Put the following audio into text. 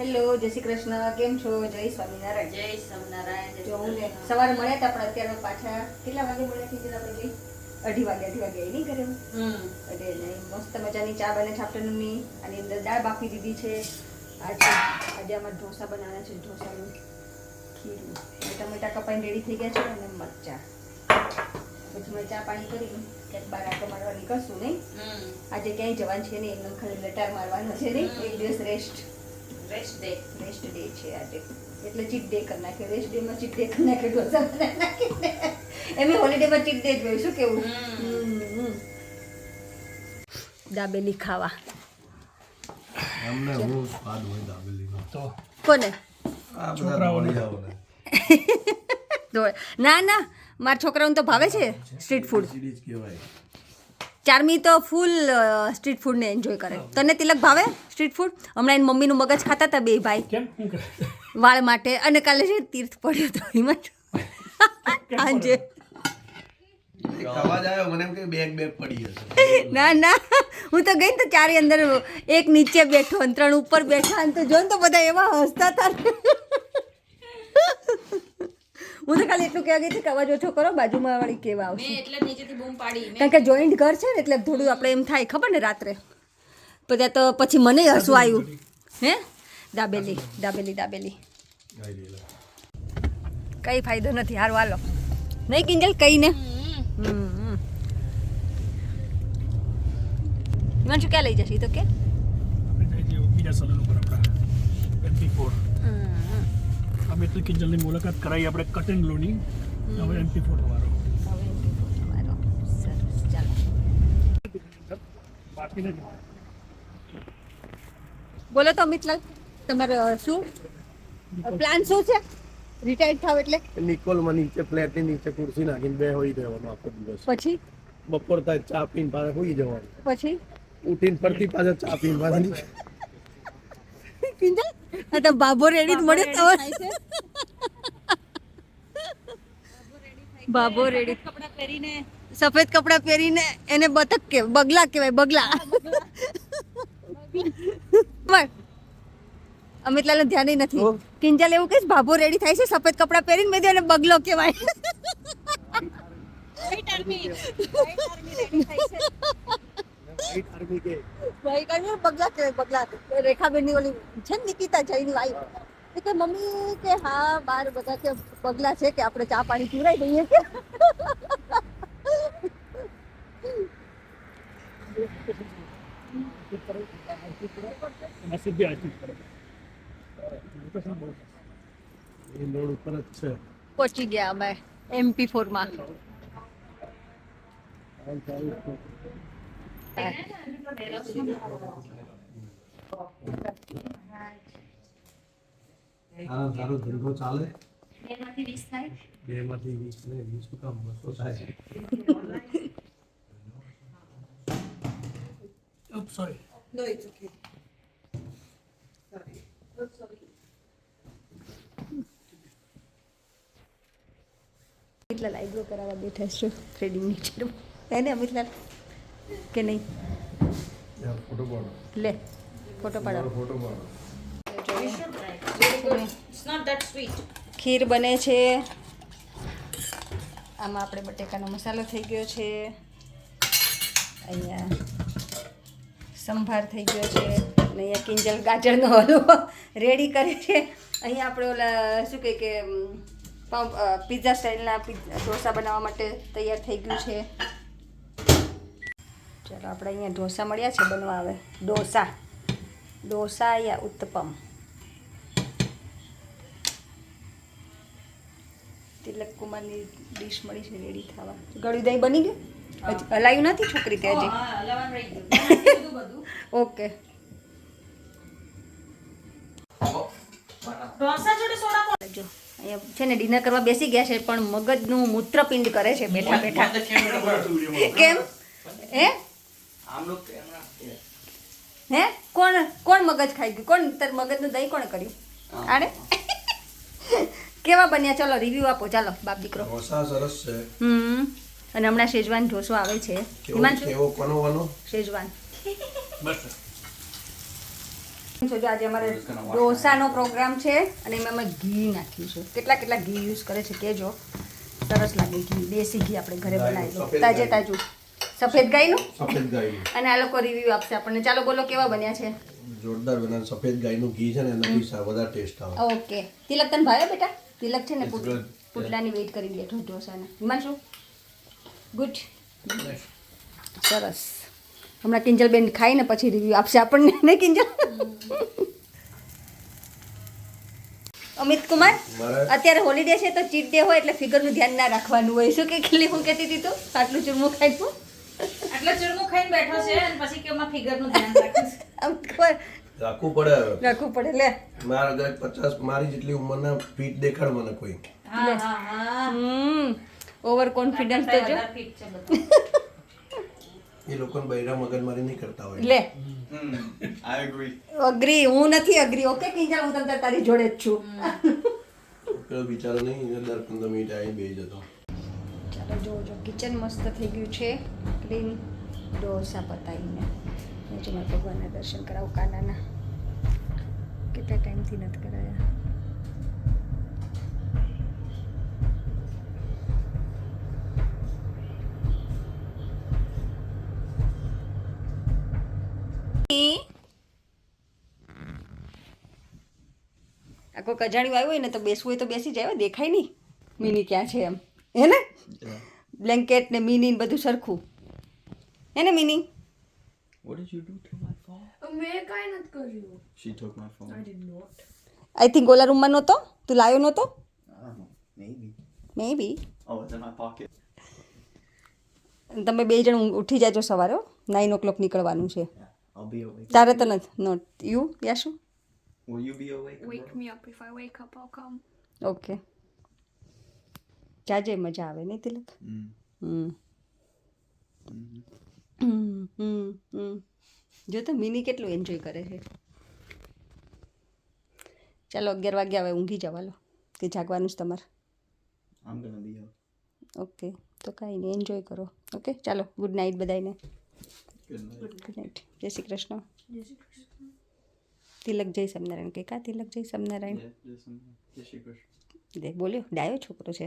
Hello જય શ્રી કૃષ્ણ. કેમ છો? જય સ્વામિનારાયણ. જય સ્વામિનારાયણ જો હું સવારે મળ્યા હતા પણ અત્યારે પાછા કેટલા વાગે મળ્યા હતી આપણે ગઈ અઢી વાગે અઢી વાગે નહીં ઘરે હું. એટલે મસ્ત મજાની ચા બને છે આફ્ટરનૂનની આની અંદર દાળ બાફી દીધી છે. આજે આજે અમારે ઢોસા બનાવ્યા છે ઢોસાનું ખીરું. અને ટમેટા કપાઈને રેડી થઈ ગયા છે અને મરચા. પછી મેં ચા પાણી કરી ક્યાંક બાર આટો મારવા નીકળશું નહીં? આજે ક્યાંય જવાનું છે નહીં એમને ખાલી લટાર મારવાનો છે નહીં. એક દિવસ rest rest day rest day છે આજે. એટલે ચીટ ડે કરી નાખ્યો. રેસ્ટ ડેમાં ચીટ ડે કરી નાખ્યો ઢોસા બનાવી નાખીને. એમ હોલિડેમાં ચીટ ડે જ હોય શું કેવું? હમ. હમ. દાબેલી ખાવા. એમને બહુ સ્વાદ હોય દાબેલીનો. તો કોને? આ ના ના મારા છોકરાઓને તો ભાવે છે સ્ટ્રીટ ફૂડ ચારમી તો ફૂલ સ્ટ્રીટ ફૂડને એન્જોય કરે. તને તિલક ભાવે સ્ટ્રીટ ફૂડ હમણાં એની મમ્મીનું મગજ ખાતા હતા બે ભાઈ. કેમ? શું કરે? વાળ માટે. અને કાલે જે તીર્થ પડ્યો હતો એમાં સાંજે ના ના. હું તો ગઈ ને તો ચારે અંદર એક નીચે બેઠો અને ત્રણ ઉપર બેઠા અને તો જો ને તો બધા એવા હસતા હતા. હું તો ખાલી એટલું કહેવા ગઈ હતી કે અવાજ ઓછો કરો બાજુમાં વાળી કેવા આવશે. એટલે નીચેથી બૂમ પાડી કારણ કે જોઈન્ટ ઘર છે ને એટલે થોડું આપણે એમ થાય ખબર ને રાત્રે. પછી તો પછી મને હસવું આવ્યું. હે? દાબેલી દાબેલી દાબેલી. કઈ ફાયદો નથી હારું હાલો. નહીં કિંજલ કઈ ને? હિમાંશુ ક્યાં લઈ જશે? તો કે? બીજા સલૂન ઉપર આપણા. એમપી અમે તો કિંજલની મુલાકાત કરાવી આપણે કટિંગ લોની. હવે એમપી ફોટો વાળો. બોલો તો અમિતલાલ તમારે શું? પ્લાન શું છે? રિટાયર થાવ એટલે? નિકોલમાં નીચે ફ્લેટની નીચે ખુરશી નાખીને બે હોઈ જવાનું આખો દિવસ. પછી? બપોર થાય ચા પીને પાસે હોઈ જવાનું. પછી? ઉઠીને ફરતી પાછા ચા પીને પાછા. નીચે કિંજલ આ તો બાબો રેડી જ મળે તો. બાબો રેડી કપડા પહેરીને સફેદ કપડાં પહેરીને એને બતક કે બગલા કહેવાય બગલા. પણ અમિતલાલ ધ્યાન નથી. કિંજલ એવું કે ભાભો રેડી થાય છે સફેદ કપડાં પહેરીને મેં કીધું એને બગલો કહેવાય. બગલા કહેવાય બગલા. રેખાબેનની ઓલી છે ને નિકિતા જૈન વાઈ એ કે મમ્મી કે હા બાર બધા કે પગલા છે કે આપણે ચા પાણી પીવડાવી દઈએ કે? પહોંચી ગયા અમે એમપી ફોરમાં આમ તારો સારો સારો ધંધો ચાલે. બેમાંથી વીસ થાય? બે માંથી વીસ ને વીસ કામ બસો થાય. સોરી આઈબ્રો કરાવવા બેઠા છે થ્રેડિંગની એને અમિતલાલ? કે નહીં? ફોટો પાડો. લે ફોટો પાડો. ફોટો પાડો. ખીર બને છે. આમાં આપણે બટેકાનો મસાલો થઈ ગયો છે. અહીંયા સંભાર થઈ ગયો છે. અને અહીંયા કિંજલ ગાજરનો હલવો રેડી કરે છે. અહીંયા આપણે ઓલા, શું કહે કે પિઝા સ્ટાઇલના ઢોસા બનાવવા માટે તૈયાર થઈ ગયું છે. ચાલો, આપણે અહીંયા ઢોસા મળ્યા છે બનવા આવે ડોસા ડોસા યા ઉત્તપમ. તિલક કુમારની ડીશ મળી છે રેડી થવા. ગળ્યું દહીં બની ગયું? હજી હલાયું નથી છોકરી ત્યાં હજી? ઓકે. જો અહીંયા છે ને ડિનર કરવા બેસી ગયા છે પણ મગજનું મૂત્રપિંડ કરે છે બેઠા બેઠા. કેમ હે? હે? કોણ કોણ મગજ ખાઈ ગયું? કોણ તાર મગજનું દહીં કોણે કર્યું? આને કેવા બન્યા? ચલો રિવ્યુ આપો. ચાલો બાપ દીકરો. ઢોસા સરસ છે. હમ. અને હમણાં શેજવાન ઢોસો આવે છે. હિમાંશુ? કેવો કોનો વાનો શેજવાન બસ. જો આજે અમારે ઢોસાનો પ્રોગ્રામ છે અને એમાં અમે ઘી નાખ્યું છે. કેટલા કેટલા ઘી યુઝ કરે છે કેજો. સરસ લાગે ઘી. દેશી ઘી આપણે ઘરે બનાવેલું તાજે તાજું. સફેદ ગાયનું? સફેદ ગાયનું. અને આ લોકો રિવ્યુ આપશે આપણને. ચાલો બોલો કેવા બન્યા છે? જોરદાર બનાવે સફેદ ગાયનું ઘી છે ને એનાથી સા- વધારે ટેસ્ટ આવે. ઓકે. તિલક તને ભાવે બેટા? તિલક છે ને. પુટલાની વેઇટ કરી બેઠો ઢોસાને હિમાંશુ? ગુડ સરસ. હમણાં કિંજલબેન ખાઈને પછી રિવ્યુ આપશે આપણને ને કિંજલ? અમિત કુમાર અત્યારે હોલિડે છે તો ચીટ ડે હોય એટલે ફિગરનું ધ્યાન ના રાખવાનું હોય. શું કે ખીલી હું કહેતી હતી તું? આટલું ચૂરમું ખાઈશું આટલું ચૂરમું ખાઈને બેઠો છે અને પછી કે ફિગરનું ધ્યાન રાખીશ અમિત કુમાર રાખવું પડે રાખવું પડે લે. મારા ઘરે પચાસ મારી જેટલી ઉંમરના ફીટ દેખાડ મને કોઈ. હા હા હા. ઓવર કોન્ફિડન્સ તો જો છે એ લોકોને બૈરા મગજમારી નહીં કરતા હોય. લે. આઈ એગ્રી અગ્રી હું નથી અગ્રી ઓકે કિંજલ હું તમને તારી જોડે જ છું. પેલો બિચારો નહીં દર પંદર મિનિટ આવી બે જતો. ચાલો જોજો. જો કિચન મસ્ત થઈ ગયું છે. ક્લીન ઢોસા પતાવીને. મારા ભગવાનના દર્શન કરાવું કાનાના. કેટલા ટાઈમથી નથી કરાયા. આખો કજાણ્યું આવ્યું હોય ને તો બેસવું હોય તો બેસી જાય દેખાય નહીં. મિની ક્યાં છે એમ? હે ને? બ્લેન્કેટ ને મિની ને બધું સરખું. હે ને Mini What did you do to my phone? મેં કાંઈ નથી કર્યું She took my phone. I did not. I think ઓલા રૂમમાં નહોતો તું લાવ્યો નહોતો I don't know. Maybe. May B Oh, it's in my pocket. તમે બે જણ ઉઠી જાજો સવારે નાઇન ઓ ક્લોક નીકળવાનું છે Yeah. I'll be awake. તારે તો નથી નોટ યુ યાશું Will you be awake? Wake bro? me up if I wake up, I'll come. Okay જાજે મજા આવે નહીં તિલક Mm. હમ જો તો મિની કેટલું એન્જોય કરે છે. ચાલો અગિયાર વાગ્યા હવે ઊંઘી જવા લો કે જાગવાનું જ તમારે. ઓકે તો કાંઈ નહીં એન્જોય કરો. ઓકે ચાલો ગુડ નાઇટ બધાને ગુડ નાઇટ જય શ્રી કૃષ્ણ. તિલક જય સ્વામિનારાયણ. કે કા તિલક જય સ્વામિનારાયણ? જય શ્રી. દે બોલ્યો ડાયો છોકરો છે.